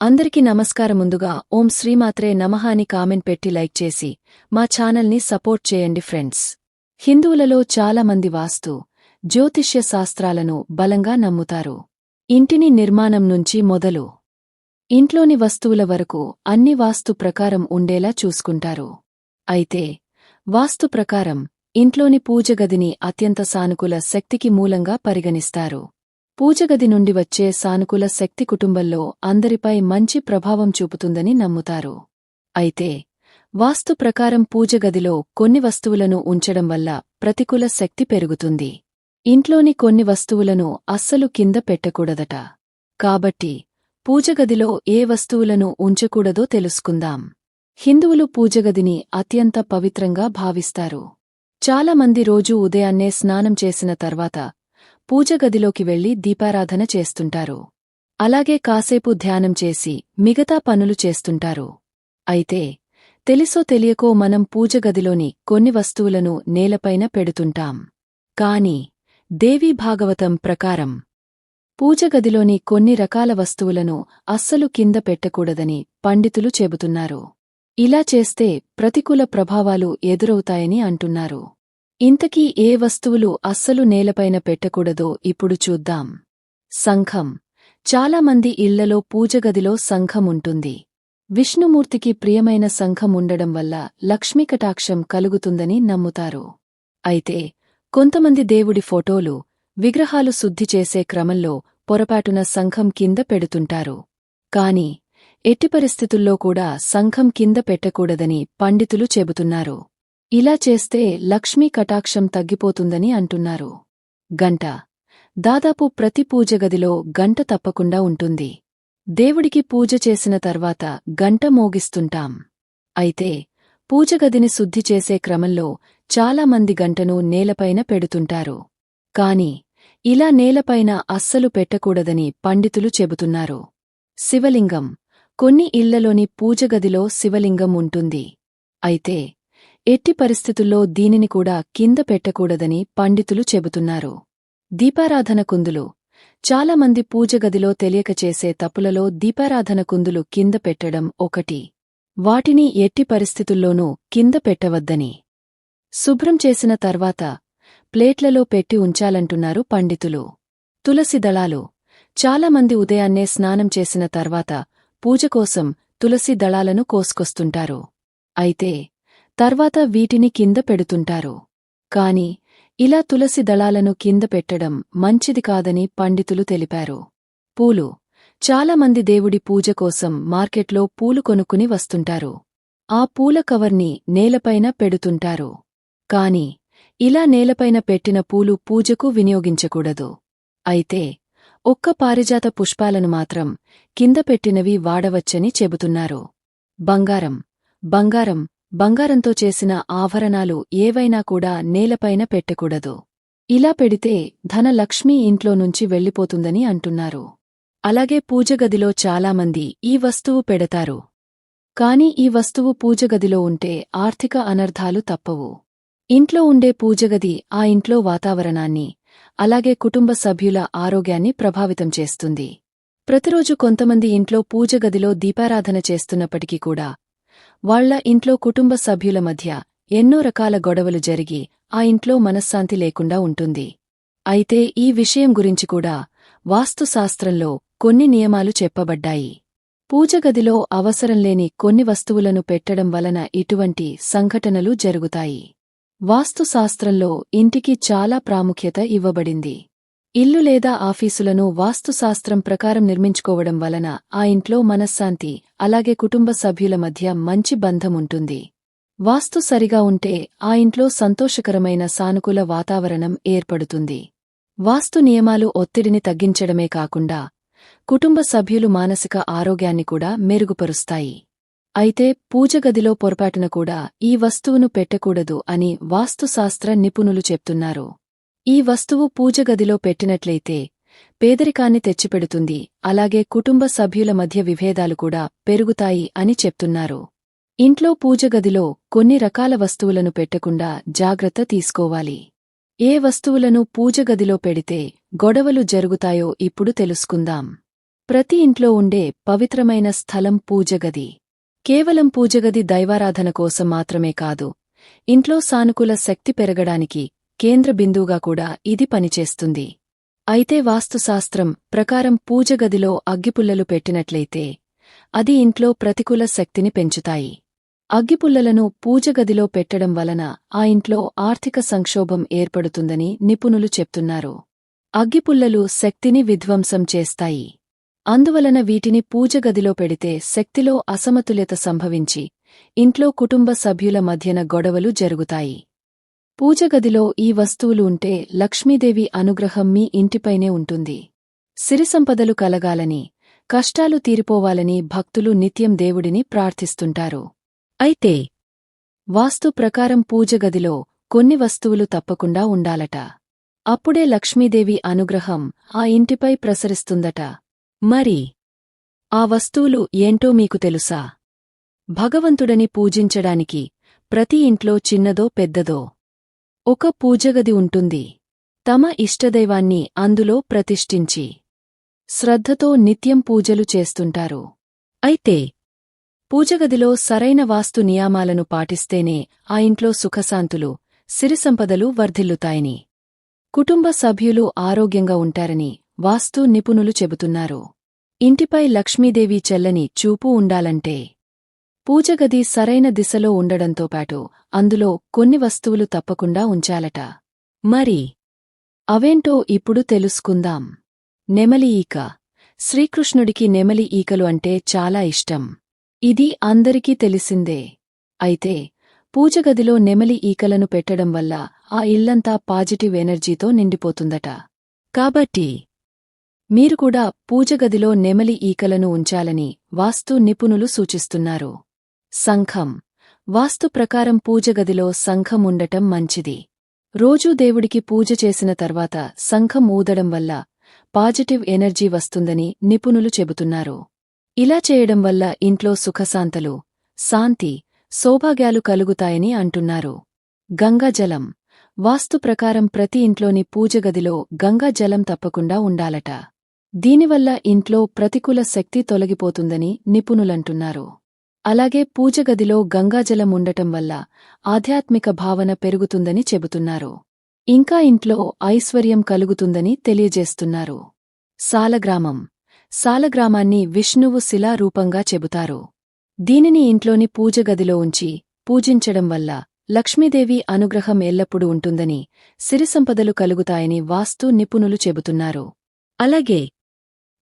అందరికీ నమస్కారం ముందుగా ఓం శ్రీమాత్రే నమః అని కామెంట్ పెట్టి లైక్ చేసి మా ఛానల్ని సపోర్ట్ చేయండి ఫ్రెండ్స్. హిందువులలో చాలామంది వాస్తు జ్యోతిష్య శాస్త్రాలను బలంగా నమ్ముతారు. ఇంటిని నిర్మాణం నుంచి మొదలు ఇంట్లోని వస్తువుల వరకు అన్ని వాస్తు ప్రకారం ఉండేలా చూసుకుంటారు. అయితే వాస్తు ప్రకారం ఇంట్లోని పూజగదిని అత్యంత సానుకూల శక్తికి మూలంగా పరిగణిస్తారు. పూజగది నుండి వచ్చే సానుకూల శక్తి కుటుంబంలో అందరిపై మంచి ప్రభావం చూపుతుందని నమ్ముతారు. అయితే వాస్తు ప్రకారం పూజగదిలో కొన్ని వస్తువులను ఉంచడం వల్ల ప్రతికూల శక్తి పెరుగుతుంది. ఇంట్లోని కొన్ని వస్తువులను అస్సలు కింద పెట్టకూడదట. కాబట్టి పూజగదిలో ఏ వస్తువులను ఉంచకూడదో తెలుసుకుందాం. హిందువులు పూజగదిని అత్యంత పవిత్రంగా భావిస్తారు. చాలామంది రోజూ ఉదయాన్నే స్నానం చేసిన తర్వాత పూజగదిలోకి వెళ్ళి దీపారాధన చేస్తుంటారు. అలాగే కాసేపు ధ్యానం చేసి మిగతా పనులు చేస్తుంటారు. అయితే తెలిసో తెలియకో మనం పూజగదిలోని కొన్ని వస్తువులను నేలపైన పెడుతుంటాం. కాని దేవీ భాగవతం ప్రకారం పూజగదిలోని కొన్ని రకాల వస్తువులను అస్సలు కింద పెట్టకూడదని పండితులు చెబుతున్నారు. ఇలా చేస్తే ప్రతికూల ప్రభావాలు ఎదురవుతాయని అంటున్నారు. ఇంతకీ ఏ వస్తువులు అస్సలు నేలపైన పెట్టకూడదో ఇప్పుడు చూద్దాం. సంఘం. చాలామంది ఇళ్ళలో పూజగదిలో సంఘం ఉంటుంది. విష్ణుమూర్తికి ప్రియమైన సంఘం ఉండడం వల్ల లక్ష్మీకటాక్షం కలుగుతుందని నమ్ముతారు. అయితే కొంతమంది దేవుడి ఫోటోలు విగ్రహాలు శుద్ధి చేసే క్రమంలో పొరపాటున సంఘం కింద పెడుతుంటారు. కాని ఎట్టి పరిస్థితుల్లో కూడా సంఘం కింద పెట్టకూడదని పండితులు చెబుతున్నారు. ఇలా చేస్తే లక్ష్మీ కటాక్షం తగ్గిపోతుందని అంటున్నారు. గంట. దాదాపు ప్రతి పూజగదిలో గంట తప్పకుండా ఉంటుంది. దేవుడికి పూజ చేసిన తర్వాత గంట మోగిస్తుంటాం. అయితే పూజగదిని శుద్ధి చేసే క్రమంలో చాలామంది గంటను నేలపైన పెడుతుంటారు. కాని ఇలా నేలపైన అస్సలు పెట్టకూడదని పండితులు చెబుతున్నారు. శివలింగం. కొన్ని ఇళ్ళలోని పూజగదిలో శివలింగం ఉంటుంది. అయితే ఎట్టి పరిస్థితుల్లో దీనిని కూడా కింద పెట్టకూడదని పండితులు చెబుతున్నారు. దీపారాధన కుందులు. చాలామంది పూజగదిలో తెలియక చేసే తప్పులలో దీపారాధన కుందులు కింద పెట్టడం ఒకటి. వాటిని ఎట్టి పరిస్థితుల్లోనూ కింద పెట్టవద్దని. శుభ్రం చేసిన తర్వాత ప్లేట్లలో పెట్టి ఉంచాలంటున్నారు పండితులు. తులసి దళాలు. చాలామంది ఉదయాన్నే స్నానం చేసిన తర్వాత పూజ కోసం తులసి దళాలను కోసుకొస్తుంటారు. అయితే తర్వాత వీటిని కింద పెడుతుంటారు. కాని ఇలా తులసి దళాలను కింద పెట్టడం మంచిది కాదని పండితులు తెలిపారు. పూలు. చాలామంది దేవుడి పూజ కోసం మార్కెట్లో పూలు కొనుక్కుని వస్తుంటారు. ఆ పూల కవర్ని నేలపైన పెడుతుంటారు. కాని ఇలా నేలపైన పెట్టిన పూలు పూజకు వినియోగించకూడదు. అయితే ఒక్క పారిజాత పుష్పాలను మాత్రం కింద పెట్టినవి వాడవచ్చని చెబుతున్నారు. బంగారం. బంగారం బంగారంతో చేసిన ఆభరణాలు ఏవైనా కూడా నేలపైన పెట్టకూడదు. ఇలా పెడితే ధనలక్ష్మి ఇంట్లో నుంచి వెళ్ళిపోతుందని అంటున్నారు. అలాగే పూజగదిలో చాలామంది ఈ వస్తువు పెడతారు. కాని ఈ వస్తువు పూజగదిలో ఉంటే ఆర్థిక అనర్థాలు తప్పవు. ఇంట్లో ఉండే పూజగది ఆ ఇంట్లో వాతావరణాన్ని అలాగే కుటుంబ సభ్యుల ఆరోగ్యాన్ని ప్రభావితం చేస్తుంది. ప్రతిరోజు కొంతమంది ఇంట్లో పూజగదిలో దీపారాధన చేస్తున్నప్పటికీ కూడా వాళ్ళ ఇంట్లో కుటుంబ సభ్యుల మధ్య ఎన్నో రకాల గొడవలు జరిగి ఆ ఇంట్లో మనశ్శాంతి లేకుండా ఉంటుంది. అయితే ఈ విషయం గురించి కూడా వాస్తుశాస్త్రంలో కొన్ని నియమాలు చెప్పబడ్డాయి. పూజగదిలో అవసరంలేని కొన్ని వస్తువులను పెట్టడం వలన ఇటువంటి సంఘటనలు జరుగుతాయి. వాస్తుశాస్త్రంలో ఇంటికి చాలా ప్రాముఖ్యత ఇవ్వబడింది. ఇల్లు లేదా ఆఫీసులను వాస్తుశాస్త్రం ప్రకారం నిర్మించుకోవడం వలన ఆ ఇంట్లో మనశ్శాంతి అలాగే కుటుంబ సభ్యుల మధ్య మంచి బంధం ఉంటుంది వాస్తు సరిగా ఉంటే ఆ ఇంట్లో సంతోషకరమైన సానుకూల వాతావరణం ఏర్పడుతుంది. వాస్తు నియమాలు ఒత్తిడిని తగ్గించడమే కాకుండా కుటుంబ సభ్యులు మానసిక ఆరోగ్యాన్ని కూడా మెరుగుపరుస్తాయి. అయితే పూజగదిలో పొరపాటున కూడా ఈ వస్తువును పెట్టకూడదు అని వాస్తుశాస్త్ర నిపుణులు చెప్తున్నారు. ఈ వస్తువు పూజగదిలో పెట్టినట్లయితే పేదరికాన్ని తెచ్చిపెడుతుంది. అలాగే కుటుంబ సభ్యుల మధ్య విభేదాలు కూడా పెరుగుతాయి అని చెప్తున్నారు. ఇంట్లో పూజగదిలో కొన్ని రకాల వస్తువులను పెట్టకుండా జాగ్రత్త తీసుకోవాలి. ఏ వస్తువులను పూజగదిలో పెడితే గొడవలు జరుగుతాయో ఇప్పుడు తెలుసుకుందాం. ప్రతి ఇంట్లో ఉండే పవిత్రమైన స్థలం పూజగది కేవలం పూజగది దైవారాధన కోసం మాత్రమే కాదు ఇంట్లో సానుకూల శక్తి పెరగడానికి కేంద్ర బిందువుగా కూడా ఇది పనిచేస్తుంది. అయితే వాస్తుశాస్త్రం ప్రకారం పూజగదిలో అగ్గిపుల్లలు పెట్టినట్లయితే అది ఇంట్లో ప్రతికూల శక్తిని పెంచుతాయి. అగ్గిపుల్లలను పూజగదిలో పెట్టడం వలన ఆ ఇంట్లో ఆర్థిక సంక్షోభం ఏర్పడుతుందని నిపుణులు చెప్తున్నారు. అగ్గిపుల్లలు శక్తిని విధ్వంసం చేస్తాయి. అందువలన వీటిని పూజగదిలో పెడితే శక్తిలో అసమతుల్యత సంభవించి ఇంట్లో కుటుంబ సభ్యుల మధ్యన గొడవలు జరుగుతాయి. పూజగదిలో ఈ వస్తువులు ఉంటే లక్ష్మీదేవి అనుగ్రహం మీ ఇంటిపైనే ఉంటుంది. సిరిసంపదలు కలగాలని కష్టాలు తీరిపోవాలని భక్తులు నిత్యం దేవుడిని ప్రార్థిస్తుంటారు. అయితే వాస్తు ప్రకారం పూజగదిలో కొన్ని వస్తువులు తప్పకుండా ఉండాలట. అప్పుడే లక్ష్మీదేవి అనుగ్రహం ఆ ఇంటిపై ప్రసరిస్తుందట. మరి ఆ వస్తువులు ఏంటో మీకు తెలుసా? భగవంతుడని పూజించడానికి ప్రతి ఇంట్లో చిన్నదో పెద్దదో ఒక పూజగది ఉంటుంది. తమ ఇష్టదైవాన్ని అందులో ప్రతిష్ఠించి శ్రద్ధతో నిత్యం పూజలు చేస్తుంటారు. అయితే పూజగదిలో సరైన వాస్తు నియామాలను పాటిస్తేనే ఆ ఇంట్లో సుఖశాంతులు సిరిసంపదలు వర్ధిల్లుతాయని కుటుంబ సభ్యులు ఆరోగ్యంగా ఉంటారని వాస్తు నిపుణులు చెబుతున్నారు. ఇంటిపై లక్ష్మీదేవి చెల్లని చూపు ఉండాలంటే పూజగది సరైన దిశలో ఉండడంతో పాటు అందులో కొన్ని వస్తువులు తప్పకుండా ఉంచాలట. మరి అవేంటో ఇప్పుడు తెలుసుకుందాం. నెమలి ఈక. శ్రీకృష్ణుడికి నెమలి ఈకలు అంటే చాలా ఇష్టం. ఇది అందరికీ తెలిసిందే. అయితే పూజగదిలో నెమలి ఈకలను పెట్టడం వల్ల ఆ ఇల్లంతా పాజిటివ్ ఎనర్జీతో నిండిపోతుందట. కాబట్టి మీరు కూడా పూజగదిలో నెమలి ఈకలను ఉంచాలని వాస్తు నిపుణులు సూచిస్తున్నారు. సంఘం వాస్తు ప్రకారం పూజగదిలో సంఘం ఉండటం మంచిది. రోజూ దేవుడికి పూజ చేసిన తర్వాత సంఘం ఊదడం వల్ల పాజిటివ్ ఎనర్జీ వస్తుందని నిపుణులు చెబుతున్నారు. ఇలా చేయడం వల్ల ఇంట్లో సుఖశాంతలు శాంతి సౌభాగ్యాలు కలుగుతాయని అంటున్నారు. గంగాజలం వాస్తు ప్రకారం ప్రతి ఇంట్లోని పూజగదిలో గంగాజలం తప్పకుండా ఉండాలట. దీనివల్ల ఇంట్లో ప్రతికూల శక్తి తొలగిపోతుందని నిపుణులంటున్నారు. అలాగే పూజగదిలో గంగాజలం ఉండటం వల్ల ఆధ్యాత్మిక భావన పెరుగుతుందని చెబుతున్నారు. ఇంకా ఇంట్లో ఐశ్వర్యం కలుగుతుందని తెలియజేస్తున్నారు. సాలగ్రామం. సాలగ్రామాన్ని విష్ణువు శిలారూపంగా చెబుతారు. దీనిని ఇంట్లోని పూజగదిలో ఉంచి పూజించడం వల్ల లక్ష్మీదేవి అనుగ్రహం ఎల్లప్పుడూ ఉంటుందని సిరిసంపదలు కలుగుతాయని వాస్తు నిపుణులు చెబుతున్నారు. అలాగే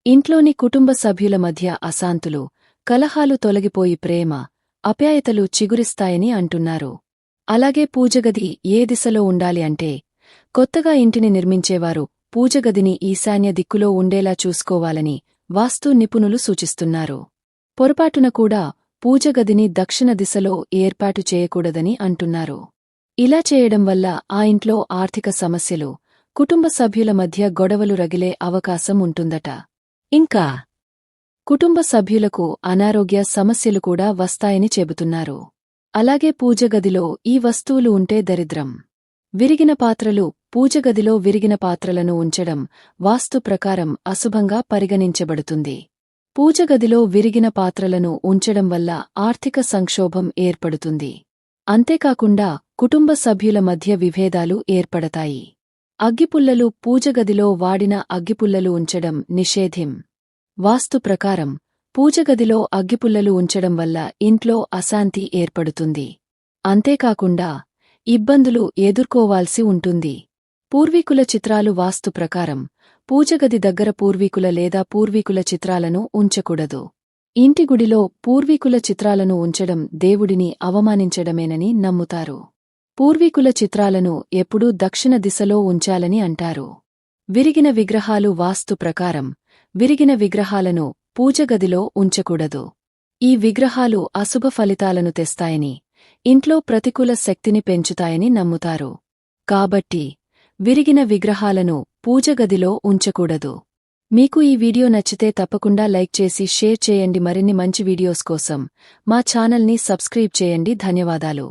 ఇంట్లోని కుటుంబ సభ్యుల మధ్య అశాంతులు కలహాలు తొలగిపోయి ప్రేమ అప్యాయతలు చిగురిస్తాయని అంటున్నారు. అలాగే పూజగది ఏ దిశలో ఉండాలి అంటే కొత్తగా ఇంటిని నిర్మించేవారు పూజగదిని ఈశాన్య దిక్కులో ఉండేలా చూసుకోవాలని వాస్తు నిపుణులు సూచిస్తున్నారు. పొరపాటున కూడా పూజగదిని దక్షిణ దిశలో ఏర్పాటు చేయకూడదని అంటున్నారు. ఇలా చేయడం వల్ల ఆ ఇంట్లో ఆర్థిక సమస్యలు కుటుంబ సభ్యుల మధ్య గొడవలు రగిలే అవకాశం ఉంటుందట. ఇంకా కుటుంబ సభ్యులకు అనారోగ్య సమస్యలు కూడా వస్తాయని చెబుతున్నారు. అలాగే పూజగదిలో ఈ వస్తువులు ఉంటే దరిద్రం. విరిగిన పాత్రలు పూజగదిలో విరిగిన పాత్రలను ఉంచడం వాస్తు ప్రకారం అశుభంగా పరిగణించబడుతుంది. పూజగదిలో విరిగిన పాత్రలను ఉంచడం వల్ల ఆర్థిక సంక్షోభం ఏర్పడుతుంది. అంతేకాకుండా కుటుంబ సభ్యుల మధ్య విభేదాలు ఏర్పడతాయి. అగ్గిపుల్లలు పూజగదిలో వాడిన అగ్గిపుల్లలు ఉంచడం నిషేధిం. వాస్తు ప్రకారం పూజగదిలో అగ్గిపుల్లలు ఉంచడం వల్ల ఇంట్లో అశాంతి ఏర్పడుతుంది. అంతేకాకుండా ఇబ్బందులు ఎదుర్కోవాల్సి ఉంటుంది. పూర్వీకుల చిత్రాలు వాస్తు ప్రకారం పూజగది దగ్గర పూర్వీకుల లేదా పూర్వీకుల చిత్రాలను ఉంచకూడదు. ఇంటి గుడిలో పూర్వీకుల చిత్రాలను ఉంచడం దేవుడిని అవమానించడమేనని నమ్ముతారు. పూర్వీకుల చిత్రాలను ఎప్పుడూ దక్షిణ దిశలో ఉంచాలని అంటారు. విరిగిన విగ్రహాలు వాస్తు ప్రకారం విరిగిన విగ్రహాలను పూజగదిలో ఉంచకూడదు. ఈ విగ్రహాలు అశుభ ఫలితాలను తెస్తాయని ఇంట్లో ప్రతికూల శక్తిని పెంచుతాయని నమ్ముతారు. కాబట్టి విరిగిన విగ్రహాలను పూజగదిలో ఉంచకూడదు. మీకు ఈ వీడియో నచ్చితే తప్పకుండా లైక్ చేసి షేర్ చేయండి. మరిన్ని మంచి వీడియోస్ కోసం మా ఛానల్ని సబ్స్క్రైబ్ చేయండి. ధన్యవాదాలు.